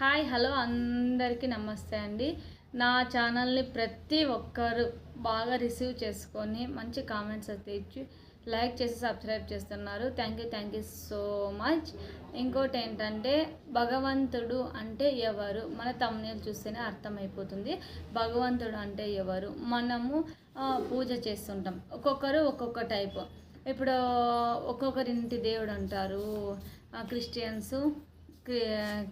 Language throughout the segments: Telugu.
హాయ్ హలో అందరికీ నమస్తే అండి. నా ఛానల్ని ప్రతి ఒక్కరు బాగా రిసీవ్ చేసుకొని మంచి కామెంట్స్ అయితే ఇచ్చి లైక్ చేసి సబ్స్క్రైబ్ చేస్తున్నారు. Thank you thank you so much. ఇంకోటి ఏంటంటే భగవంతుడు అంటే ఎవరు? మన తమ్ముళ్ళు చూస్తేనే అర్థమైపోతుంది. భగవంతుడు అంటే ఎవరు? మనము పూజ చేస్తుంటాం. ఒక్కొక్కరు ఒక్కొక్క టైప్. ఇప్పుడు ఒక్కొక్కరింటి దేవుడు అంటారు క్రిస్టియన్స్.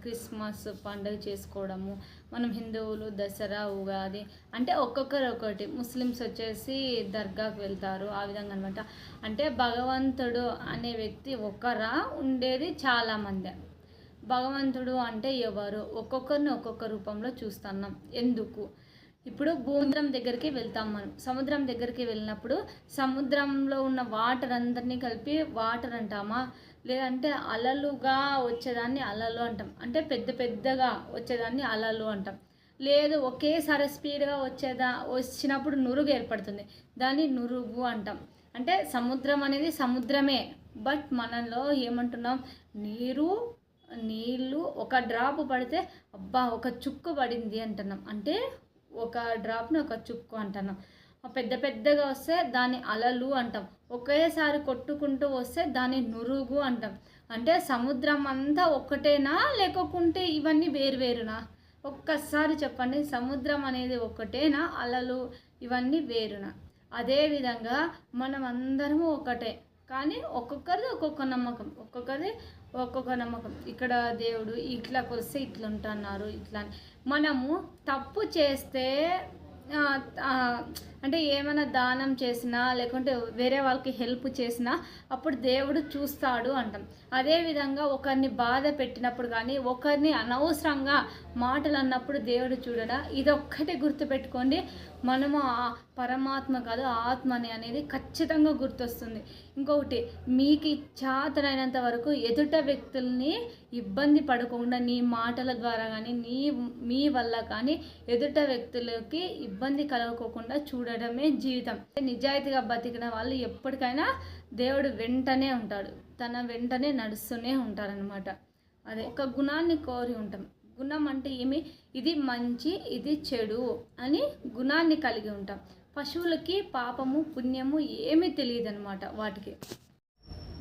క్రిస్మస్ పండుగ చేసుకోవడము మనం హిందువులు దసరా ఉగాది అంటే ఒక్కొక్కరు ఒకటి. ముస్లిమ్స్ వచ్చేసి దర్గాకు వెళ్తారు ఆ విధంగా అనమాట అంటే భగవంతుడు అనే వ్యక్తి ఒకరా ఉండేది చాలామంది భగవంతుడు అంటే ఎవరు? ఒక్కొక్కరిని ఒక్కొక్క రూపంలో చూస్తున్నాం. ఎందుకు? ఇప్పుడు సముద్రం దగ్గరికి వెళ్తాం మనం. సముద్రం దగ్గరికి వెళ్ళినప్పుడు సముద్రంలో ఉన్న వాటర్ అందరినీ కలిపి వాటర్ అంటామా? లేదంటే అలలుగా వచ్చేదాన్ని అలలు అంటాం. అంటే పెద్ద పెద్దగా వచ్చేదాన్ని అలలు అంటాం. లేదు ఒకేసారి స్పీడ్గా వచ్చేదా వచ్చినప్పుడు నురుగు ఏర్పడుతుంది. దాన్ని నురుగు అంటాం. అంటే సముద్రం అనేది సముద్రమే. బట్ మనలో ఏమంటున్నాం? నీరు నీళ్ళు ఒక డ్రాప్ పడితే అబ్బా ఒక చుక్కు పడింది అంటున్నాం. అంటే ఒక డ్రాప్ని ఒక చుక్కు అంటున్నాం. పెద్ద పెద్దగా వస్తే దాని అలలు అంటాం. ఒకేసారి కొట్టుకుంటూ వస్తే దాని నురుగు అంటాం. అంటే సముద్రం అంతా ఒక్కటేనా? లేకుంటే ఇవన్నీ వేరువేరునా ఒక్కసారి చెప్పండి. సముద్రం అనేది ఒకటేనా అలలు ఇవన్నీ వేరునా? అదేవిధంగా మనం అందరము ఒకటే. కానీ ఒక్కొక్కరిది ఒక్కొక్క నమ్మకం. ఒక్కొక్కరిది ఒక్కొక్క నమ్మకం. ఇక్కడ దేవుడు ఇట్లాకి వస్తే ఇట్లా ఉంటున్నారు ఇట్లా అని. మనము తప్పు చేస్తే అంటే ఏమైనా దానం చేసినా లేకుంటే వేరే వాళ్ళకి హెల్ప్ చేసినా అప్పుడు దేవుడు చూస్తాడు అంటాం. అదేవిధంగా ఒకరిని బాధ పెట్టినప్పుడు కానీ ఒకరిని అనవసరంగా మాటలు అన్నప్పుడు దేవుడు చూడడా? ఇదొక్కటే గుర్తుపెట్టుకోండి మనము ఆ పరమాత్మ కాదు ఆత్మని అనేది ఖచ్చితంగా గుర్తొస్తుంది. ఇంకొకటి మీకు చాతనైనంత వరకు ఎదుట వ్యక్తుల్ని ఇబ్బంది పడకుండా నీ మాటల ద్వారా కానీ నీ మీ వల్ల కానీ ఎదుట వ్యక్తులకి ఇబ్బంది కలగకోకుండా చేయడమే జీవితం. నిజాయితీగా బతికిన వాళ్ళు ఎప్పటికైనా దేవుడు వెంటనే ఉంటాడు. తన వెంటనే నడుస్తూనే ఉంటారనమాట అదే ఒక గుణాన్ని కోరి ఉంటాం. గుణం అంటే ఏమి? ఇది మంచి ఇది చెడు అని గుణాన్ని కలిగి ఉంటాం. పశువులకి పాపము పుణ్యము ఏమీ తెలియదు అనమాట వాటికి.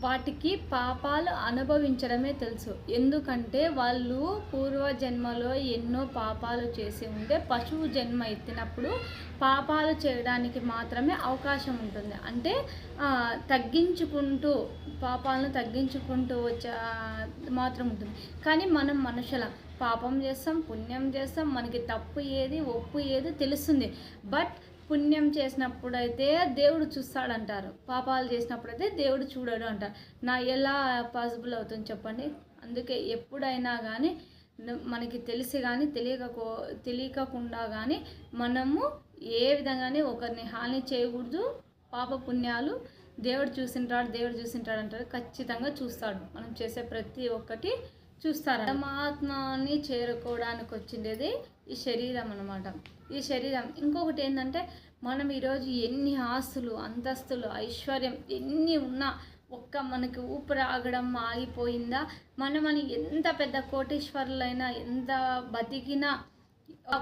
వాటికి పాపాలు అనుభవించడమే తెలుసు. ఎందుకంటే వాళ్ళు పూర్వజన్మలో ఎన్నో పాపాలు చేసి ఉంటే పశువు జన్మ ఎత్తినప్పుడు పాపాలు చేయడానికి మాత్రమే అవకాశం ఉంటుంది. అంటే తగ్గించుకుంటూ పాపాలను తగ్గించుకుంటూ వచ్చే మాత్రం ఉంటుంది. కానీ మనం మనుషుల. పాపం చేస్తాం పుణ్యం చేస్తాం మనకి తప్పు ఏది ఒప్పు ఏది తెలుస్తుంది. బట్ పుణ్యం చేసినప్పుడైతే దేవుడు చూస్తాడంటారు. పాపాలు చేసినప్పుడైతే దేవుడు చూడడు అంటారు నా ఎలా పాసిబుల్ అవుతుంది చెప్పండి? అందుకే ఎప్పుడైనా కానీ మనకి తెలిసి కానీ తెలియకో తెలియకుండా కానీ మనము ఏ విధంగానే ఒకరిని హాని చేయకూడదు. పాప పుణ్యాలు దేవుడు చూసింటాడు దేవుడు చూసింటాడు అంటారు ఖచ్చితంగా చూస్తాడు. మనం చేసే ప్రతి ఒక్కటి చూస్తారు పరమాత్మని చేరుకోవడానికి వచ్చిండేది ఈ శరీరం అనమాట ఈ శరీరం. ఇంకొకటి ఏంటంటే మనం ఈరోజు ఎన్ని ఆస్తులు అంతస్తులు ఐశ్వర్యం ఎన్ని ఉన్నా ఒక్క మనకి ఊపిరి ఆగడం ఆగిపోయిందా? మనమని ఎంత పెద్ద కోటీశ్వరులైనా ఎంత బతికినా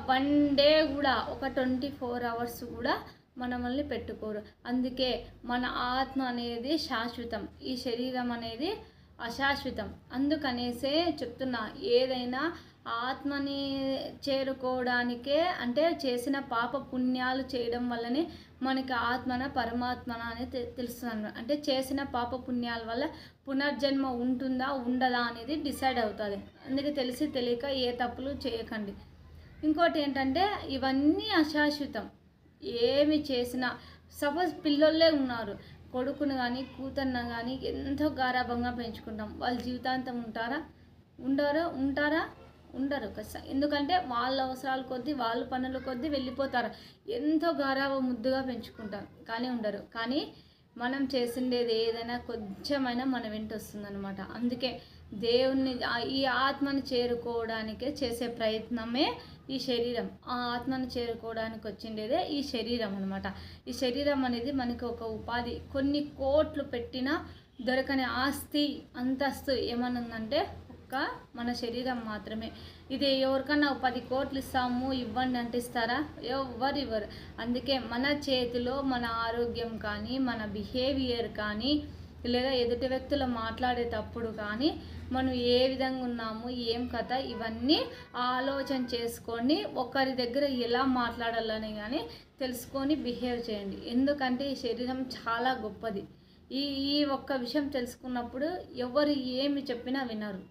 వన్ డే కూడా ఒక ట్వంటీ ఫోర్ అవర్స్ కూడా మనల్ని పెట్టుకోరు. అందుకే మన ఆత్మ అనేది శాశ్వతం. ఈ శరీరం అనేది అశాశ్వతం. అందుకనేసే చెప్తున్నా ఏదైనా ఆత్మని చేరుకోవడానికే అంటే చేసిన పాప పుణ్యాలు చేయడం వల్లనే మనకి ఆత్మన పరమాత్మన అని తె- తెలుస్తుంది అంటే చేసిన పాప పుణ్యాల వల్ల పునర్జన్మ ఉంటుందా ఉండదా అనేది డిసైడ్ అవుతుంది. అందుకే తెలిసి తెలియక ఏ తప్పులు చేయకండి. ఇంకోటి ఏంటంటే ఇవన్నీ అశాశ్వతం. ఏమి చేసినా సపోజ్ పిల్లలే ఉన్నారు. కొడుకును కానీ కూతుర్న కానీ ఎంతో గారాభంగా పెంచుకుంటాం. వాళ్ళ జీవితాంతం ఉంటారా? ఉండరు? ఉంటారా? ఉండరు ఖచ్చితంగా. ఎందుకంటే వాళ్ళ అవసరాల కొద్దీ వాళ్ళ పనుల కొద్దీ వెళ్ళిపోతారు. ఎంతో గారాభ ముద్దుగా పెంచుకుంటాం కానీ ఉండరు. కానీ మనం చేసిండేది ఏదైనా కొంచెమైనా మన వెంట వస్తుందన్నమాట. అందుకే దేవుణ్ణి ఈ ఆత్మని చేరుకోవడానికే చేసే ప్రయత్నమే ఈ శరీరం. ఆ ఆత్మని చేరుకోవడానికి వచ్చిండేదే ఈ శరీరం అనమాట ఈ శరీరం అనేది మనకి ఒక ఉపాధి. కొన్ని కోట్లు పెట్టినా దొరకని ఆస్తి అంతస్తు ఏమనుందంటే ఒక్క మన శరీరం మాత్రమే. ఇది ఎవరికన్నా పది కోట్లు ఇస్తాము ఇవ్వండి అంటే ఇస్తారా? ఎవరు ఇవ్వరు అందుకే మన చేతిలో మన ఆరోగ్యం కానీ మన బిహేవియర్ కానీ లేదా ఎదుటి వ్యక్తులు మాట్లాడేటప్పుడు కానీ మనం ఏ విధంగా ఉన్నాము ఏం కథ ఇవన్నీ ఆలోచన చేసుకొని ఒకరి దగ్గర ఎలా మాట్లాడాలని కానీ తెలుసుకొని బిహేవ్ చేయండి. ఎందుకంటే ఈ శరీరం చాలా గొప్పది. ఈ ఈ ఒక్క విషయం తెలుసుకున్నప్పుడు ఎవరు ఏమి చెప్పినా వినరు.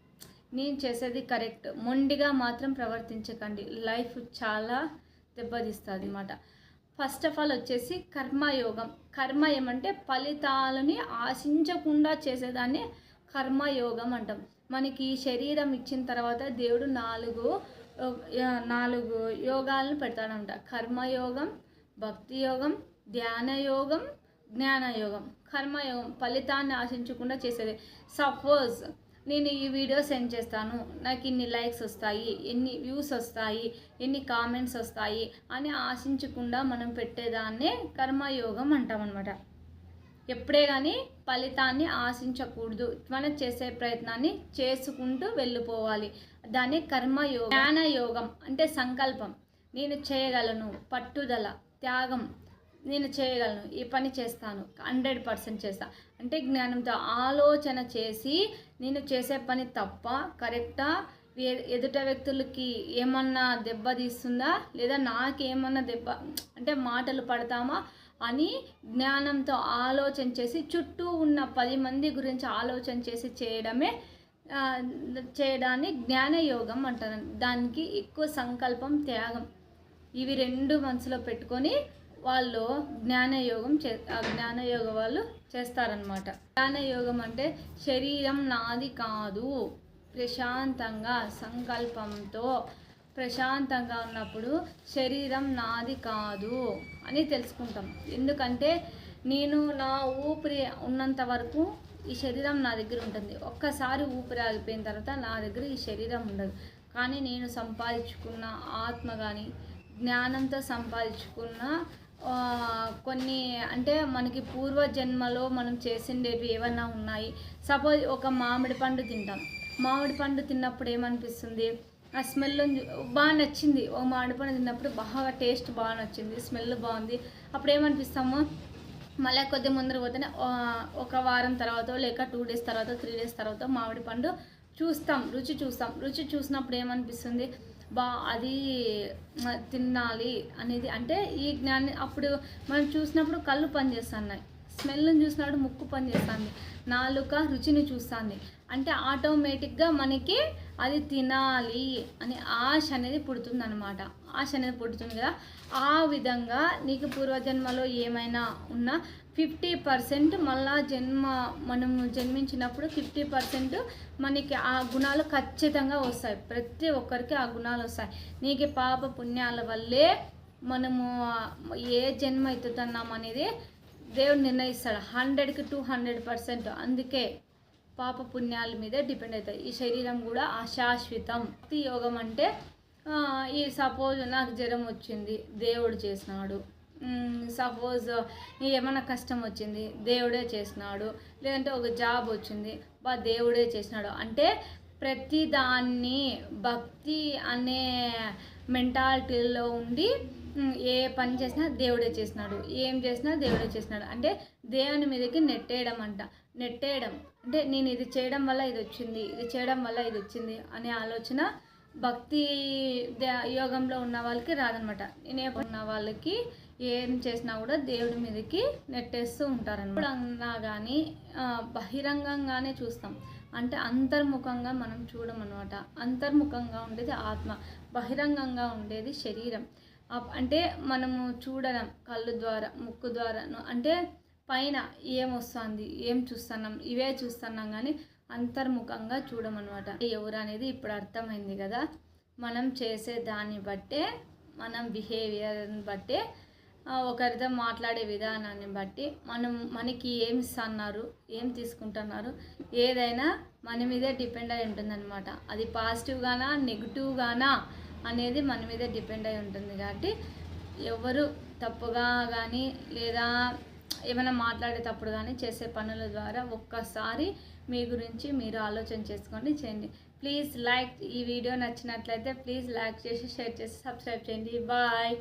నేను చేసేది కరెక్ట్. మొండిగా మాత్రం ప్రవర్తించకండి. లైఫ్ చాలా దెబ్బతీస్తుంది అనమాట ఫస్ట్ ఆఫ్ ఆల్ వచ్చేసి కర్మయోగం. కర్మ ఏమంటే ఫలితాలని ఆశించకుండా చేసేదాన్ని కర్మయోగం అంటాం. మనకి ఈ శరీరం ఇచ్చిన తర్వాత దేవుడు నాలుగు నాలుగు యోగాలను పెడతాడంట. కర్మయోగం భక్తి యోగం ధ్యానయోగం జ్ఞానయోగం కర్మయోగం ఫలితాన్ని ఆశించకుండా చేసేది. సపోజ్ నేను ఈ వీడియో సెండ్ చేస్తాను. నాకు ఇన్ని లైక్స్ వస్తాయి ఎన్ని వ్యూస్ వస్తాయి ఎన్ని కామెంట్స్ వస్తాయి అని ఆశించకుండా మనం పెట్టేదాన్నే కర్మయోగం అంటామన్నమాట. ఎప్పుడే కానీ ఫలితాన్ని ఆశించకూడదు. మనం చేసే ప్రయత్నాన్ని చేసుకుంటూ వెళ్ళిపోవాలి. దాన్ని కర్మయోగం జ్ఞానయోగం అంటే సంకల్పం. నేను చేయగలను పట్టుదల త్యాగం నేను చేయగలను ఈ పని చేస్తాను హండ్రెడ్ పర్సెంట్ చేస్తా. అంటే జ్ఞానంతో ఆలోచన చేసి నేను చేసే పని తప్ప కరెక్టా? ఎదుట వ్యక్తులకి ఏమన్నా దెబ్బ తీస్తుందా? లేదా నాకేమన్నా దెబ్బ అంటే మాటలు పడతామా? అని జ్ఞానంతో ఆలోచన చేసి చుట్టూ ఉన్న పది మంది గురించి ఆలోచన చేసి చేయడమే చేయడాన్ని జ్ఞానయోగం అంటారు. దానికి ఎక్కువ సంకల్పం త్యాగం ఇవి రెండు మనసులో పెట్టుకొని వాళ్ళు జ్ఞానయోగం చే ఆ జ్ఞానయోగ వాళ్ళు చేస్తారనమాట జ్ఞానయోగం అంటే శరీరం నాది కాదు. ప్రశాంతంగా సంకల్పంతో ప్రశాంతంగా ఉన్నప్పుడు శరీరం నాది కాదు అని తెలుసుకుంటాం. ఎందుకంటే నేను నా ఊపిరి ఉన్నంత వరకు ఈ శరీరం నా దగ్గర ఉంటుంది. ఒక్కసారి ఊపిరి ఆగిపోయిన తర్వాత నా దగ్గర ఈ శరీరం ఉండదు. కానీ నేను సంపాదించుకున్న ఆత్మ కానీ జ్ఞానంతో సంపాదించుకున్న కొన్ని అంటే మనకి పూర్వజన్మలో మనం చేసిండేవి ఏమన్నా ఉన్నాయి. సపోజ్ ఒక మామిడి పండు తింటాం. మామిడి పండు తిన్నప్పుడు ఏమనిపిస్తుంది? ఆ స్మెల్ బాగా నచ్చింది. ఓ మామిడిపండు తిన్నప్పుడు బాగా టేస్ట్ బాగా నచ్చింది. స్మెల్ బాగుంది. అప్పుడు ఏమనిపిస్తాము? మళ్ళీ కొద్ది ముందర పోతేనే ఒక వారం తర్వాత లేక టూ డేస్ తర్వాత త్రీ డేస్ తర్వాత మామిడి పండు చూస్తాం. రుచి చూస్తాం. రుచి చూసినప్పుడు ఏమనిపిస్తుంది? బా అది తినాలి అనేది. అంటే ఈ జ్ఞాన్ని అప్పుడు మనం చూసినప్పుడు కళ్ళు పనిచేస్తున్నాయి. స్మెల్ని చూసినప్పుడు ముక్కు పనిచేస్తుంది. నాలుక రుచిని చూస్తుంది. అంటే ఆటోమేటిక్గా మనకి అది తినాలి అని ఆశ అనేది పుడుతుంది అనమాట ఆశ అనేది పుడుతుంది కదా. ఆ విధంగా నీకు పూర్వజన్మలో ఏమైనా ఉన్నా ఫిఫ్టీ పర్సెంట్ మళ్ళా జన్మ మనము జన్మించినప్పుడు ఫిఫ్టీ పర్సెంట్ మనకి ఆ గుణాలు ఖచ్చితంగా వస్తాయి. ప్రతి ఒక్కరికి ఆ గుణాలు వస్తాయి. నీకు పాప పుణ్యాల వల్లే మనము ఏ జన్మ ఎత్తుతున్నాం అనేది దేవుడు నిర్ణయిస్తాడు. హండ్రెడ్కి టూ హండ్రెడ్ పర్సెంట్. అందుకే పాప పుణ్యాల మీదే డిపెండ్ అవుతాయి. ఈ శరీరం కూడా అశాశ్వతం. భక్తి యోగం అంటే ఈ సపోజ్ నాకు జ్వరం వచ్చింది దేవుడు చేసినాడు. సపోజ్ ఏమైనా కష్టం వచ్చింది దేవుడే చేసినాడు. లేదంటే ఒక జాబ్ వచ్చింది బా దేవుడే చేసినాడు. అంటే ప్రతిదాన్ని భక్తి అనే మెంటాలిటీలో ఉండి ఏ పని చేసినా దేవుడే చేసినాడు ఏం చేసినా దేవుడే చేసినాడు అంటే దేవుని మీదకి నెట్టేయడం అంట. నెట్టేయడం. అంటే నేను ఇది చేయడం వల్ల ఇది వచ్చింది ఇది చేయడం వల్ల ఇది వచ్చింది అనే ఆలోచన భక్తి యోగంలో ఉన్న వాళ్ళకి రాదనమాట. నేనే ఉన్న వాళ్ళకి ఏం చేసినా కూడా దేవుడి మీదకి నెట్టేస్తూ ఉంటారనమాట. అన్నా కానీ బహిరంగంగానే చూస్తాం. అంటే అంతర్ముఖంగా మనం చూడమన్నమాట అంతర్ముఖంగా ఉండేది ఆత్మ. బహిరంగంగా ఉండేది శరీరం. అంటే మనము చూడడం కళ్ళు ద్వారా ముక్కు ద్వారా అంటే పైన ఏం వస్తుంది ఏం చూస్తున్నాం ఇవే చూస్తున్నాం కానీ అంతర్ముఖంగా చూడమనమాట. ఎవరు అనేది ఇప్పుడు అర్థమైంది కదా మనం చేసే దాన్ని బట్టే మనం బిహేవియర్ని బట్టే ఒకరితో మాట్లాడే విధానాన్ని బట్టి మనం మనకి ఏం ఇస్తున్నారు ఏం తీసుకుంటున్నారు ఏదైనా మన మీదే డిపెండ్ అయి ఉంటుందన్నమాట. అది పాజిటివ్గానా నెగిటివ్గానా అనేది మన మీదే డిపెండ్ అయి ఉంటుంది కాబట్టి ఎవరు తప్పుగా కానీ లేదా ఏమైనా మాట్లాడేటప్పుడు కానీ చేసే పనుల ద్వారా ఒక్కసారి మీ గురించి మీరు ఆలోచన చేసుకోండి చేయండి. ప్లీజ్ లైక్ ఈ వీడియో నచ్చినట్లయితే ప్లీజ్ లైక్ చేసి షేర్ చేసి సబ్స్క్రైబ్ చేయండి. బాయ్.